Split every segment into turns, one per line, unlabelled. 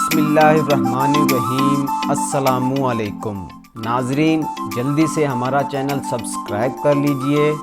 बिस्मिल्लाहिर्रहमानिर्रहीम। अस्सलामुअलैकुम। नाजरीन, जल्दी से हमारा चैनल सब्सक्राइब कर लीजिए।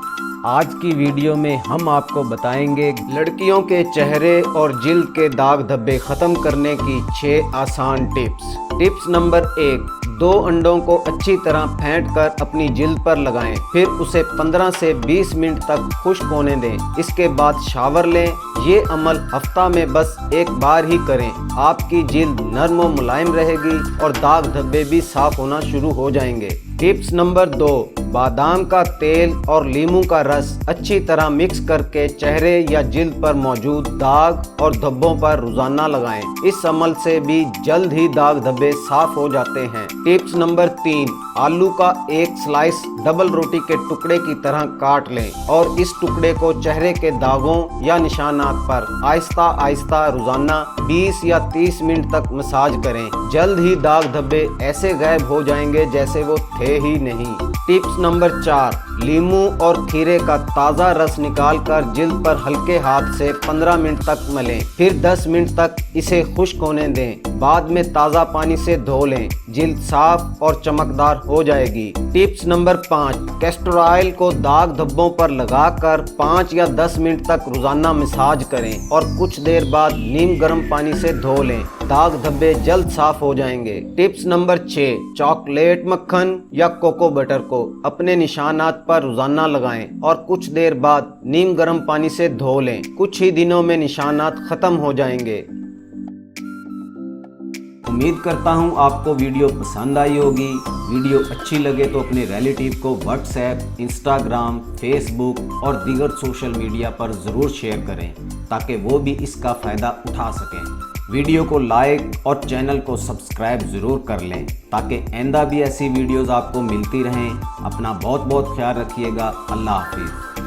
आज की वीडियो में हम आपको बताएँगे लड़कियों के चेहरे और जिल्द के दाग धब्बे ख़त्म करने की छः आसान टिप्स। टिप्स नंबर एक दो अंडों को अच्छी तरह फेंट कर अपनी जिल्द पर लगाएँ। फिर उसे 15 से 20 मिनट तक खुश्क होने दें। इसके बाद शावर लें। ये अमल हफ़्ता में बस एक बार ही करें। आपकी जिल्द नरम व मुलायम रहेगी और दाग धब्बे भी साफ़ होना शुरू हो जाएँगे। टिप्स नंबर दो। बादाम का तेल और लीमू का रस अच्छी तरह मिक्स करके चेहरे या जिल्द पर मौजूद दाग और धब्बों पर रोज़ाना लगाएँ। इस अमल से भी जल्द ही दाग धब्बे साफ़ हो जाते हैं। टिप्स नंबर तीन, आलू का एक स्लाइस डबल रोटी के टुकड़े की तरह काट लें और इस टुकड़े को चेहरे के दागों या निशानात पर आहिस्ता आहिस्ता रोज़ाना 20 या 30 मिनट तक मसाज करें। जल्द ही दाग धब्बे ऐसे गायब हो जाएँगे जैसे वो थे ही नहीं। टिप्स नंबर चार। लीमू और खीरे का ताज़ा रस निकाल कर जिल्द पर हल्के हाथ से 15 मिनट तक मलें। फिर 10 मिनट तक इसे खुश्क होने दें। बाद में ताज़ा पानी से धो लें। जिल्द साफ़ और चमकदार हो जाएगी। टिप्स नंबर पाँच। कैस्टर ऑयल को दाग धब्बों पर लगाकर पाँच या दस मिनट तक रोज़ाना मसाज करें और कुछ देर बाद नीम गर्म पानी से धो लें। दाग धब्बे जल्द साफ़ हो जाएँगे। टिप्स नंबर छः। चॉकलेट मक्खन या कोको बटर को अपने निशानात पर रोज़ाना लगाएँ और कुछ देर बाद नीम गर्म पानी से धो लें। कुछ ही दिनों में निशानात खत्म हो जाएँगे। उम्मीद करता हूँ आपको वीडियो पसंद आई होगी। वीडियो अच्छी लगे तो अपने रिलेटिव को व्हाट्सएप इंस्टाग्राम फेसबुक और दीगर सोशल मीडिया पर ज़रूर शेयर करें, ताकि वो भी इसका फ़ायदा उठा सकें। वीडियो को लाइक और चैनल को सब्सक्राइब ज़रूर कर लें ताकि आइंदा भी ऐसी वीडियोज़ आपको मिलती रहें। अपना बहुत बहुत ख्याल रखिएगा। अल्लाह हाफिज़।